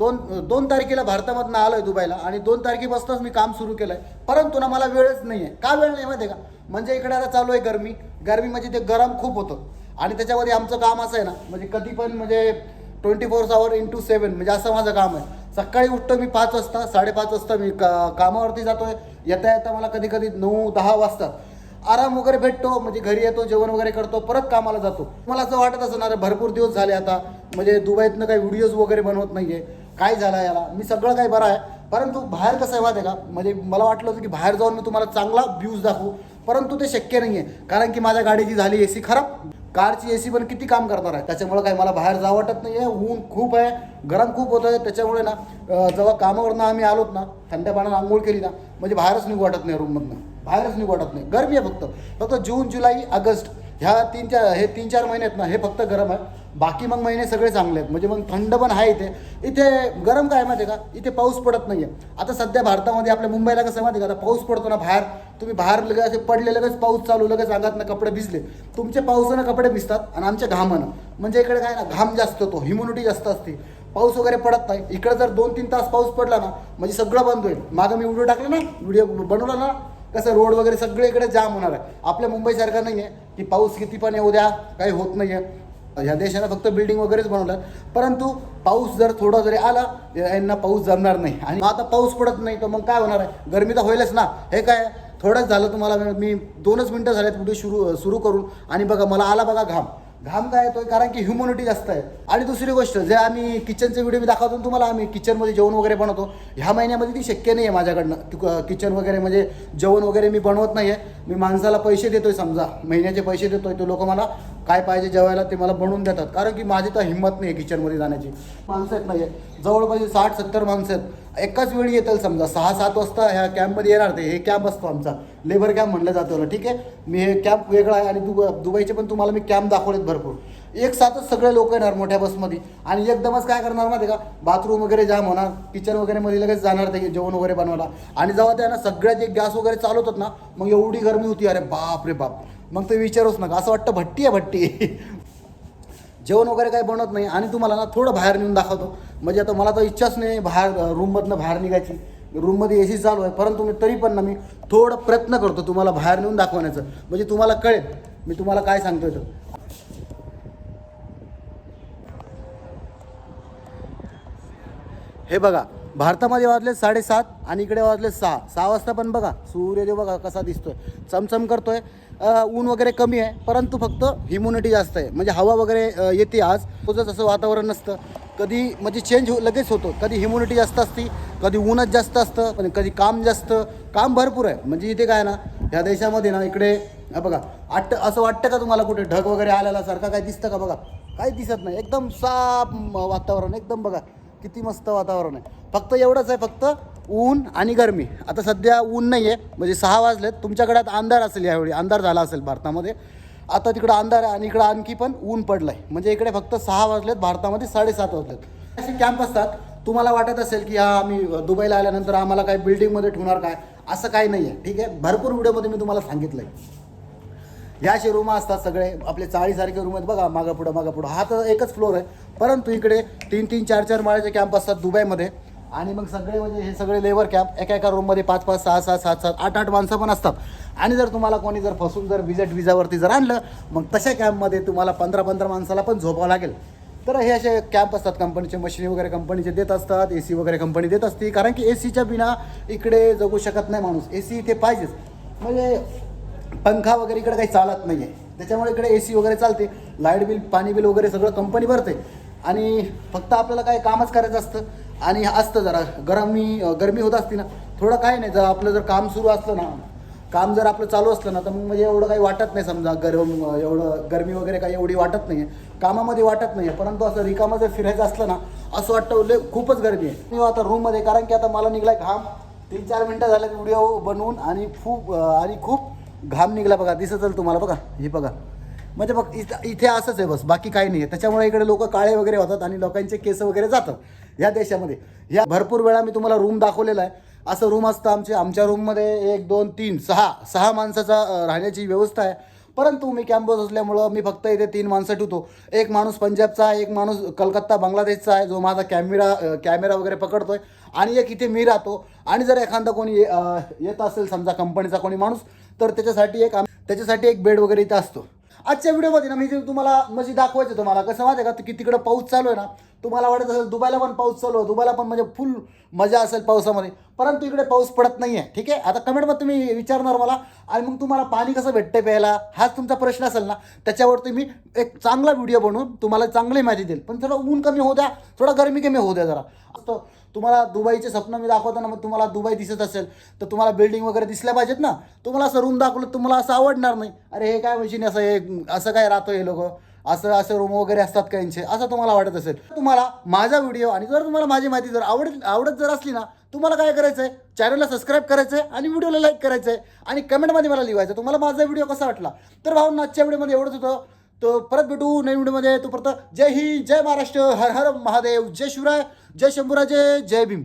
दोन दोन तारखेला भारतामधनं आलो आहे दुबईला आणि दोन तारखेपासूनच मी काम सुरू केलं आहे परंतु ना मला वेळच नाही आहे का वेळ नाही माहिती आहे का? म्हणजे इकडे आता चालू आहे गरमी. गरमी म्हणजे ते गरम खूप होतं. आणि त्याच्यामध्ये आमचं काम असं आहे ना म्हणजे कधी पण म्हणजे twenty four hour into seven म्हणजे असं माझं काम आहे. सकाळी उठतो मी पाच वाजता साडेपाच वाजता मी का कामावरती जातोय. येता येता मला कधी कधी नऊ दहा वाजतात. आराम वगैरे भेटतो म्हणजे घरी येतो जेवण वगैरे करतो परत कामाला जातो. मला असं वाटत असणार आहे, भरपूर दिवस झाले आता. म्हणजे दुबईतनं काही व्हिडिओज वगैरे बनवत नाही आहे काय झालं याला? मी सगळं काही बरं आहे. परंतु बाहेर कसं आहे माहिती का? म्हणजे मला वाटलं होतं की बाहेर जाऊन मी तुम्हाला चांगला व्ह्यूज दाखवू. परंतु ते शक्य नाही आहे कारण की माझ्या गाडीची झाली ए सी खराब. कारची ए सी पण किती काम करणार आहे? त्याच्यामुळे काय मला बाहेर जावं वाटत नाही आहे ऊन खूप आहे. गरम खूप होतं आहे. त्याच्यामुळे ना जेव्हा कामावरनं आम्ही आलोत ना थंड्या पाण्यानं आंघोळ केली ना म्हणजे बाहेरच निघू वाटत नाही रूममधनं बाहेरच निघू वाटत नाही. गरमी आहे फक्त. फक्त जून जुलै ऑगस्ट. ह्या तीन चार हे तीन चार महिने आहेत ना हे फक्त गरम आहे बाकी मग महिने सगळे चांगले आहेत. म्हणजे मग थंड पण आहे इथे. इथे गरम काय माहिती आहे का? इथे पाऊस पडत नाही आहे आता सध्या भारतामध्ये आपल्या मुंबईला कसं माहिती आहे का? आता पाऊस पडतो ना बाहेर. तुम्ही बाहेर लगेच असे पडले लगेच पाऊस चालू लगेच अंगातनं कपडे भिजले. तुमचे पावसानं कपडे भिजतात आणि आमच्या घामानं. म्हणजे इकडे काय ना घाम जास्त होतो ह्युम्युनिटी जास्त असते. पाऊस वगैरे पडत नाही. इकडे जर दोन तीन तास पाऊस पडला ना म्हणजे सगळं बंद होईल. मागं मी व्हिडिओ टाकला ना व्हिडिओ बनवला ना कसं रोड वगैरे सगळीकडे इकडे जाम होणार आहे. आपल्या मुंबईसारखं नाही आहे की पाऊस किती पण येऊ द्या काही होत नाही आहे ह्या देशाला फक्त बिल्डिंग वगैरेच बनवलं. परंतु पाऊस जर थोडा जरी आला यांना पाऊस जमणार नाही. आणि आता पाऊस पडत नाही तर मग काय होणार आहे? गरमी तर होईलच ना. हे काय थोडंच झालं तुम्हाला मी- मी दोनच मिनटं झाल्यात व्हिडिओ सुरू सुरू करून. आणि बघा मला आला बघा घाम. घाम काय येतोय? कारण की ह्युम्युनिटी जास्त आहे. आणि दुसरी गोष्ट जे आम्ही किचनचे व्हिडिओ मी दाखवतो तुम्हाला आम्ही किचनमध्ये जेवण वगैरे बनवतो. ह्या महिन्यामध्ये ती शक्य नाही आहे माझ्याकडनं किचन वगैरे म्हणजे जेवण वगैरे मी बनवत नाही आहे मी माणसाला पैसे देतोय समजा. महिन्याचे पैसे देतोय ते लोक मला काय पाहिजे जेवायला ते मला बनवून देतात. कारण की माझी तर हिंमत नाही आहे किचनमध्ये जाण्याची. माणसं येत नाही आहे जवळपास साठ सत्तर माणसं आहेत. एकाच वेळी येतील समजा. सहा सात वाजता ह्या कॅम्पमध्ये येणार ते. हे कॅम्प असतो आमचा. लेबर कॅम्प म्हणलं जातं ठीक आहे? मी हे कॅम्प वेगळा आहे आणि दुब दुबईचे पण तुम्हाला मी कॅम्प दाखवलेत भरपूर. एक साथच सगळे लोक येणार मोठ्या बसमध्ये आणि एकदमच काय करणार माहिती आहे का? बाथरूम वगैरे जाम होणार. किचन वगैरे मध्ये लगेच जाणार ते जेवण वगैरे बनवायला. आणि जेव्हा त्यांना सगळ्या जे गॅस वगैरे चालवतात ना मग एवढी गरमी होती. अरे बाप रे बाप. मग ते विचारूच नका. असं वाटतं भट्टी आहे भट्टी. जेवण वगैरे काही बनवत नाही. आणि तुम्हाला ना थोडं बाहेर नेऊन दाखवतो. म्हणजे आता मला तर इच्छाच नाही बाहेर रूममधनं बाहेर निघायची. रूममध्ये ए सी चालू आहे. परंतु मी तरी पण ना मी थोडं प्रयत्न करतो तुम्हाला बाहेर नेऊन दाखवण्याचं. म्हणजे तुम्हाला कळेल. मी तुम्हाला काय सांगतो तर. हे बघा. भारतामध्ये वाजले साडेसात आणि इकडे वाजले सहा. सहा वाजता पण बघा सूर्यदेव बघा कसा दिसतोय. चमचम करतोय. ऊन वगैरे कमी आहे परंतु फक्त ह्युम्युनिटी जास्त आहे. म्हणजे हवा वगैरे येते आज. तुझं तसं वातावरण नसतं. कधी म्हणजे चेंज हो लगेच होतो. कधी ह्युम्युनिटी जास्त असती कधी ऊनच जास्त असतं पण कधी काम जास्त. काम भरपूर आहे. म्हणजे इथे काय ना ह्या देशामध्ये ना इकडे बघा आट असं वाटतं का तुम्हाला कुठे ढग वगैरे आलेला सारखं? काय दिसतं का बघा? काही दिसत नाही. एकदम साफ वातावरण. एकदम बघा किती मस्त वातावरण आहे. फक्त एवढंच आहे फक्त ऊन आणि गरमी. आता सध्या ऊन नाही आहे म्हणजे सहा वाजलेत. तुमच्याकडे आता अंधार असेल यावेळी. अंधार झाला असेल भारतामध्ये. आता तिकडं अंधार आहे आणि इकडं आणखी पण ऊन पडलं आहे म्हणजे इकडे फक्त सहा वाजलेत भारतामध्ये साडेसात वाजलेत. असे कॅम्प असतात. तुम्हाला वाटत असेल की हा आम्ही दुबईला आल्यानंतर आम्हाला काय बिल्डिंगमध्ये ठेवणार काय? असं काही नाही आहे ठीक आहे? भरपूर व्हिडिओमध्ये मी तुम्हाला सांगितलं आहे ह्या असे रूम असतात सगळे. आपले चाळीसारखे रूम आहेत बघा. मागापुढं मागापुढं हा तर एकच फ्लोर आहे. परंतु इकडे तीन तीन चार चार माळ्याचे कॅम्प असतात दुबईमध्ये. आणि मग सगळे म्हणजे हे सगळे लेबर कॅम्प एका एका रूममध्ये पाच पाच सहा सहा सात सात आठ आठ माणसं पण असतात. आणि जर तुम्हाला कोणी जर फसून जर विजेट विजावरती जर आणलं मग तशा कॅम्पमध्ये तुम्हाला पंधरा पंधरा माणसाला पण झोपावं लागेल. तर हे असे कॅम्प असतात. कंपनीचे मशिनी वगैरे कंपनीचे देत असतात. ए सी वगैरे कंपनी देत असते. कारण की ए सीच्या बिना इकडे जगू शकत नाही माणूस. ए सी इथे पाहिजेच. म्हणजे पंखा वगैरे इकडे काही चालत नाही आहे त्याच्यामुळे इकडे ए सी वगैरे चालते. लाइट बिल पाणी बिल वगैरे सगळं कंपनी भरते. आणि फक्त आपल्याला काय कामच करायचं असतं. आणि असतं जरा गरमी गरमी होत असते ना थोडं काय नाही जर आपलं जर काम सुरू असलं ना काम जर आपलं चालू असलं ना तर मग म्हणजे एवढं काही वाटत नाही समजा गरम एवढं गरमी वगैरे काही एवढी वाटत नाही आहे कामामध्ये वाटत नाही आहे परंतु असं रिकामं जर फिरायचं असलं ना असं वाटतं लय खूपच गरमी आहे. मी आता रूममध्ये कारण की आता मला निघलाय घाम तीन चार मिनटं झाले व्हिडिओ बनवून आणि खूप आणि खूप घाम निघला बघा दिसत तुम्हाला बघा हे बघा. म्हणजे बघ इथं इथे असंच आहे बस बाकी काही नाही आहे त्याच्यामुळे इकडे लोक काळे वगैरे होतात आणि लोकांचे केस वगैरे जातात या देशामध्ये. या भरपूर वेळा मी तुम्हाला रूम दाखवलेला आहे. असं रूम असतं आमचे आमच्या रूममध्ये एक दोन तीन सहा सहा माणसाचा राहण्याची व्यवस्था आहे. परंतु मी कॅम्पस असल्यामुळं मी फक्त इथे तीन माणसं ठेवतो. एक माणूस पंजाबचा आहे एक माणूस कलकत्ता बांगलादेशचा आहे जो माझा कॅमेरा कॅमेरा वगैरे पकडतो आहे आणि एक इथे मी राहतो. आणि जर एखादा कोणी येत असेल समजा कंपनीचा कोणी माणूस तर त्याच्यासाठी एक आम- त्याच्यासाठी एक बेड वगैरे इथं असतो. आजच्या व्हिडिओमध्ये ना मी तुम्हाला म्हणजे दाखवायचं तुम्हाला. कसं माहिती का? की तिकडं पाऊस चालू आहे ना तुम्हाला वाटत असेल दुबईला पण पाऊस चालू दुबईला पण म्हणजे फुल मजा असेल पावसामध्ये. परंतु इकडे पाऊस पडत नाही आहे ठीक आहे? आता कमेंटमध्ये तुम्ही विचारणार मला आणि मग तुम्हाला पाणी कसं भेटते प्यायला? हाच तुमचा प्रश्न असेल ना? त्याच्यावर तुम्ही एक चांगला व्हिडिओ बनवून तुम्हाला चांगली माहिती देईल. पण थोडं ऊन कमी होऊ द्या थोडं गरमी कमी होऊ द्या जरा. असं तुम्हाला दुबईचे स्वप्न मी दाखवताना मग तुम्हाला दुबई दिसत असेल तर तुम्हाला बिल्डिंग वगैरे दिसल्या पाहिजेत ना? तुम्हाला असं रूम दाखवलं तुम्हाला असं आवडणार नाही. अरे हे काय मशीन असं हे असं काय राहतो हे लोक? असं असं रूम वगैरे असतात काहींचे असं तुम्हाला वाटत असेल. तुम्हाला माझा व्हिडिओ आणि जर तुम्हाला माझी माहिती जर आवड आवडत जर असली ना तुम्हाला काय करायचं आहे चॅनलला सबस्क्राईब करायचं आहे आणि व्हिडिओला लाईक करायचं आहे आणि कमेंटमध्ये मला लिहायचं तुम्हाला माझा व्हिडिओ कसा वाटला? तर भाऊ आजच्या व्हिडिओमध्ये एवढंच होतं. तो परत भेटू नवीन व्हिडिओमध्ये तो परत जय हिंद जय महाराष्ट्र. हर हर महादेव. जय शिवराय जय शंभूराजे जय भीम.